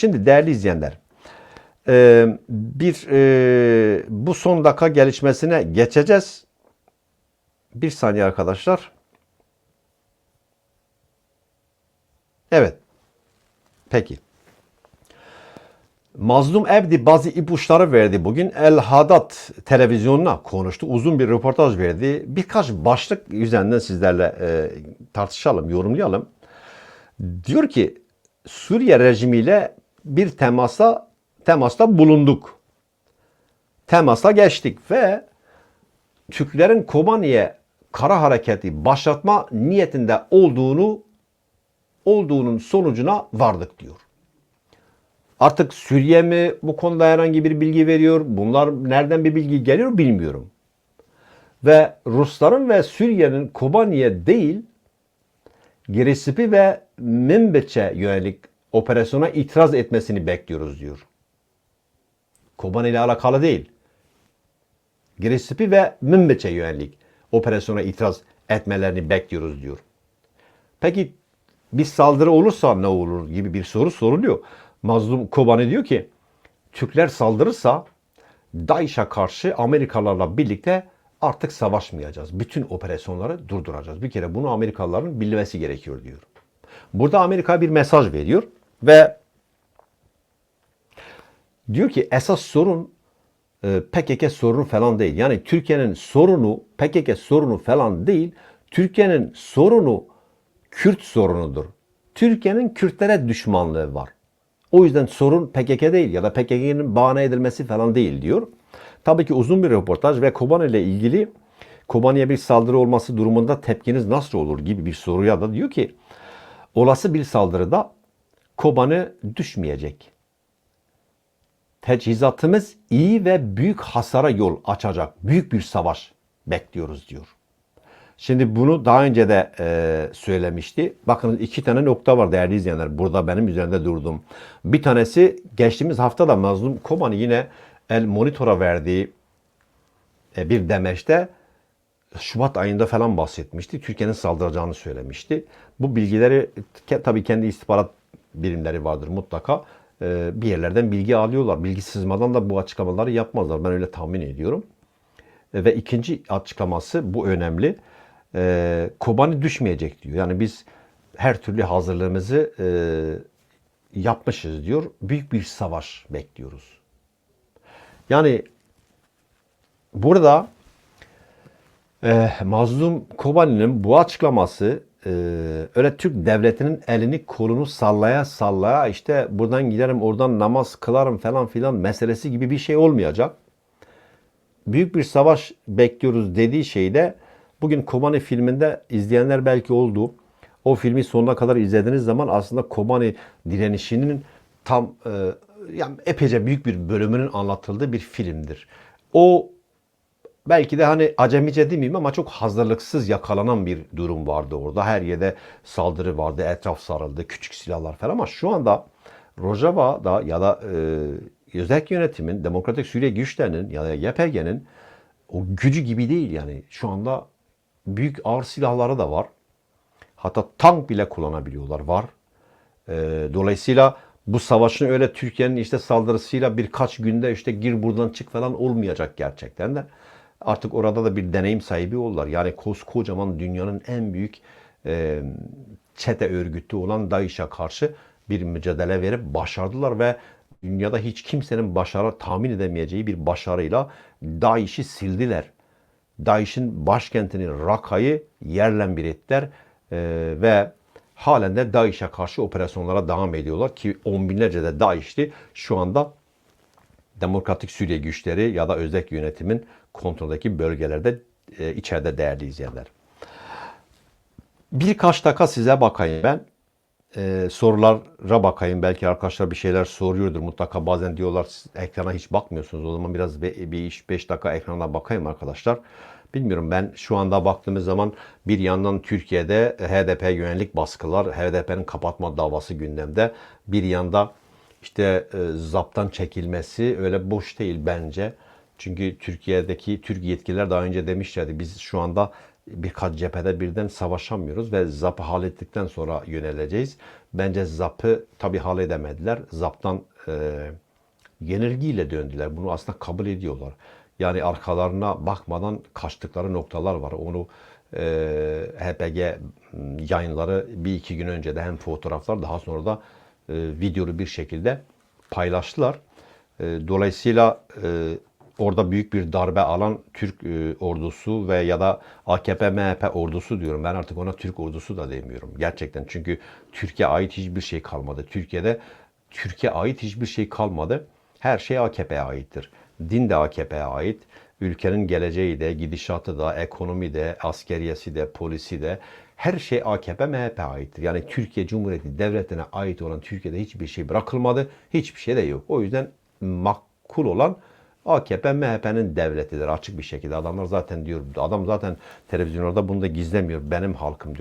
Şimdi değerli izleyenler, e, bir e, bu son dakika gelişmesine geçeceğiz. Bir saniye arkadaşlar. Evet. Peki. Mazlum Ebdi bazı ipuçları verdi. Bugün El Hadat televizyonuna konuştu. Uzun bir röportaj verdi. Birkaç başlık üzerinden sizlerle e, tartışalım, yorumlayalım. Diyor ki Suriye rejimiyle bir temasa temasta bulunduk. Temasa geçtik ve Türklerin Kobani'ye kara hareketi başlatma niyetinde olduğunu olduğunun sonucuna vardık diyor. Artık Suriye mi bu konuda herhangi bir bilgi veriyor? Bunlar nereden bir bilgi geliyor bilmiyorum. Ve Rusların ve Suriye'nin Kobani'ye değil Girisipi ve Minbiç'e yönelik operasyona itiraz etmesini bekliyoruz diyor. Kobani ile alakalı değil. Girisipi ve Minbiç'e yönelik operasyona itiraz etmelerini bekliyoruz diyor. Peki bir saldırı olursa ne olur gibi bir soru soruluyor. Mazlum Kobani diyor ki Türkler saldırırsa DAEŞ'e karşı Amerikalılarla birlikte artık savaşmayacağız. Bütün operasyonları durduracağız. Bir kere bunu Amerikalıların bilmesi gerekiyor diyor. Burada Amerika bir mesaj veriyor ve diyor ki esas sorun e, PKK sorunu falan değil. Yani Türkiye'nin sorunu PKK sorunu falan değil. Türkiye'nin sorunu Kürt sorunudur. Türkiye'nin Kürtlere düşmanlığı var. O yüzden sorun PKK değil ya da PKK'nın bahane edilmesi falan değil diyor. Tabii ki uzun bir röportaj ve Kobani ile ilgili Kobani'ye bir saldırı olması durumunda tepkiniz nasıl olur gibi bir soruya da diyor ki olası bir saldırıda Kobani düşmeyecek. Teçhizatımız iyi ve büyük hasara yol açacak büyük bir savaş bekliyoruz diyor. Şimdi bunu daha önce de e, söylemişti. Bakın iki tane nokta var değerli izleyenler. Burada benim üzerinde durdum. Bir tanesi geçtiğimiz hafta da Mazlum Kobani yine El Monitor'a verdiği e, bir demeçte Şubat ayında falan bahsetmişti. Türkiye'nin saldıracağını söylemişti. Bu bilgileri tabii kendi istihbarat birimleri vardır mutlaka. E, bir yerlerden bilgi alıyorlar. Bilgi sızmadan da bu açıklamaları yapmazlar. Ben öyle tahmin ediyorum. E, Ve ikinci açıklaması bu önemli. E, Kobani düşmeyecek diyor. Yani biz her türlü hazırlığımızı e, yapmışız diyor. Büyük bir savaş bekliyoruz. Yani burada e, Mazlum Kobani'nin bu açıklaması e, öyle Türk devletinin elini kolunu sallaya sallaya işte buradan giderim oradan namaz kılarım falan filan meselesi gibi bir şey olmayacak büyük bir savaş bekliyoruz dediği şeyde bugün Kobani filminde izleyenler belki oldu. O filmi sonuna kadar izlediğiniz zaman aslında Kobani direnişinin tam e, yani epeyce büyük bir bölümünün anlatıldığı bir filmdir. O belki de hani acemice demeyeyim ama çok hazırlıksız yakalanan bir durum vardı orada. Her yerde saldırı vardı, etraf sarıldı, küçük silahlar falan ama şu anda Rojava'da ya da e, özel yönetimin, Demokratik Suriye güçlerinin ya da YPG'nin o gücü gibi değil yani. Şu anda büyük ağır silahları da var. Hatta tank bile kullanabiliyorlar var. E, dolayısıyla bu savaşın öyle Türkiye'nin işte saldırısıyla birkaç günde işte gir buradan çık falan olmayacak gerçekten de. Artık orada da bir deneyim sahibi oldular. Yani koskocaman dünyanın en büyük e, çete örgütü olan DAEŞ'e karşı bir mücadele verip başardılar ve dünyada hiç kimsenin başarı tahmin edemeyeceği bir başarıyla DAEŞ'i sildiler. DAEŞ'in başkentini Raka'yı yerle bir ettiler E, ve halen de DAEŞ'e karşı operasyonlara devam ediyorlar ki on binlerce de DAEŞ'li şu anda Demokratik Suriye güçleri ya da özel yönetimin kontroldeki bölgelerde e, içeride değerli izleyenler. Birkaç dakika size bakayım ben. E, sorulara bakayım. Belki arkadaşlar bir şeyler soruyordur mutlaka. Bazen diyorlar siz ekrana hiç bakmıyorsunuz. O zaman biraz bir iş 5 dakika ekrana bakayım arkadaşlar. Bilmiyorum ben şu anda baktığımız zaman bir yandan Türkiye'de HDP yönelik baskılar, HDP'nin kapatma davası gündemde. Bir yanda işte e, zaptan çekilmesi öyle boş değil bence. Çünkü Türkiye'deki Türk yetkililer daha önce demişlerdi biz şu anda birkaç cephede birden savaşamıyoruz ve ZAP'ı hallettikten sonra yöneleceğiz. Bence ZAP'ı tabii halledemediler. ZAP'tan e, yenilgiyle döndüler. Bunu aslında kabul ediyorlar. Yani arkalarına bakmadan kaçtıkları noktalar var. Onu e, HPG yayınları bir iki gün önce de hem fotoğraflar daha sonra da e, videolu bir şekilde paylaştılar. E, dolayısıyla e, orada büyük bir darbe alan Türk e, ordusu ve ya da AKP MHP ordusu diyorum. Ben artık ona Türk ordusu da demiyorum. Gerçekten çünkü Türkiye ait hiçbir şey kalmadı. Türkiye'de Türkiye ait hiçbir şey kalmadı. Her şey AKP'ye aittir. Din de AKP'ye ait. Ülkenin geleceği de, gidişatı da, ekonomi de, askeriyesi de, polisi de her şey AKP MHP aittir. Yani Türkiye Cumhuriyeti Devleti'ne ait olan Türkiye'de hiçbir şey bırakılmadı. Hiçbir şey de yok. O yüzden makul olan AKP MHP'nin devletidir açık bir şekilde. Adamlar zaten diyor, adam zaten televizyonlarda bunu da gizlemiyor. Benim halkım diyor.